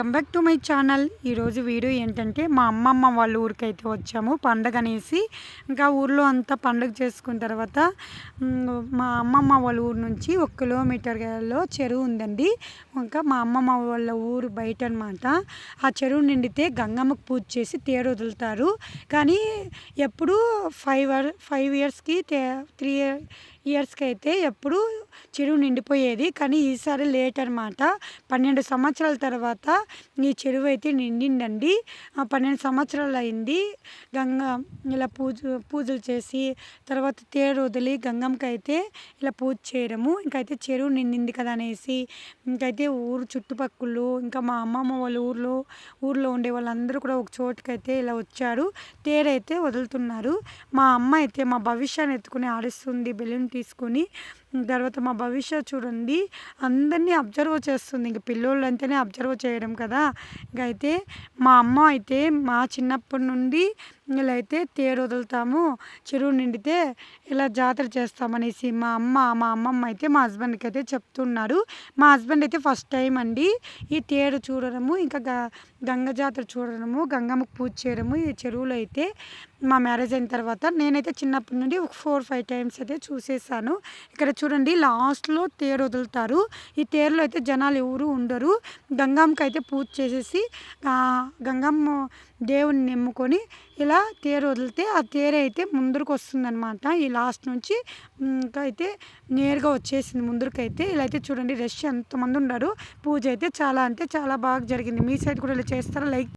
Welcome back to my channel ఈరోజు video ఏంటంటే మా అమ్మమ్మ వాళ్ళ ఊరికైతే వచ్చాము. పండగ అనేసి ఇంకా ఊర్లో అంతా పండుగ చేసుకున్న తర్వాత మా అమ్మమ్మ వాళ్ళ ఊరు నుంచి ఒక కిలోమీటర్లో చెరువు ఉందండి. ఇంకా మా అమ్మమ్మ వాళ్ళ ఊరు బయట అనమాట ఆ చెరువు నిండితే గంగమ్మకు పూజ చేసి తేరు వదులుతారు. కానీ ఎప్పుడు ఫైవ్ ఫైవ్ ఇయర్స్కి తే త్రీ ఇయర్స్కి అయితే ఎప్పుడు చెరువు నిండిపోయేది. కానీ ఈసారి లేట్ అనమాట పన్నెండు సంవత్సరాల తర్వాత ఈ చెరువు అయితే నిండిందండి. పన్నెండు సంవత్సరాలు అయింది. గంగ ఇలా పూజ పూజలు చేసి తర్వాత తేరు వదిలి గంగమ్మకి అయితే ఇలా పూజ చేయడము. ఇంకైతే చెరువు నిండింది కదా అనేసి ఇంకైతే ఊరు చుట్టుపక్కలు ఇంకా మా అమ్మమ్మ వాళ్ళ ఊర్లో ఊర్లో ఉండే వాళ్ళందరూ కూడా ఒక చోటుకైతే ఇలా వచ్చారు. తేరైతే వదులుతున్నారు. మా అమ్మ అయితే మా భవిష్యాన్ని ఎత్తుకుని ఆడిస్తుంది బెలూన్ తీసుకొని తర్వాత మా భవిష్యత్ చూడండి అందరినీ అబ్జర్వ్ చేస్తుంది. ఇంక పిల్లోళ్ళు అంటేనే అబ్జర్వ్ చేయడం కదా. ఇక అయితే మా అమ్మ అయితే మా చిన్నప్పటి నుండి ఇలా అయితే తేరు వదులుతాము. చెరువు నిండితే ఇలా జాతర చేస్తామనేసి మా అమ్మ మా అమ్మమ్మ అయితే మా హస్బెండ్కి అయితే చెప్తున్నారు. మా హస్బెండ్ అయితే ఫస్ట్ టైం అండి ఈ తేరు చూడడము ఇంకా గ గంగ జాతర చూడడము గంగమ్మకు పూజ చేయడము ఈ చెరువులో అయితే మా మ్యారేజ్ అయిన తర్వాత నేనైతే చిన్నప్పటి నుండి ఒక ఫోర్ ఫైవ్ టైమ్స్ అయితే చేశాను. ఇక్కడ చూడండి లాస్ట్లో తేరు వదులుతారు. ఈ తేరులో అయితే జనాలు ఎవరు ఉండరు. గంగమ్మకి అయితే పూజ చేసేసి గంగమ్మ దేవుని నమ్ముకొని ఇలా తేరు వదిలితే ఆ తేరు అయితే ముందరకు వస్తుందన్నమాట. ఈ లాస్ట్ నుంచి ఇంకా అయితే నేరుగా వచ్చేసింది ముందరికైతే. ఇలా అయితే చూడండి రష్ ఎంతమంది ఉన్నారు పూజ అయితే చాలా అంటే చాలా బాగా జరిగింది. మీ సైడ్ కూడా ఇలా చేస్తారా? లైక్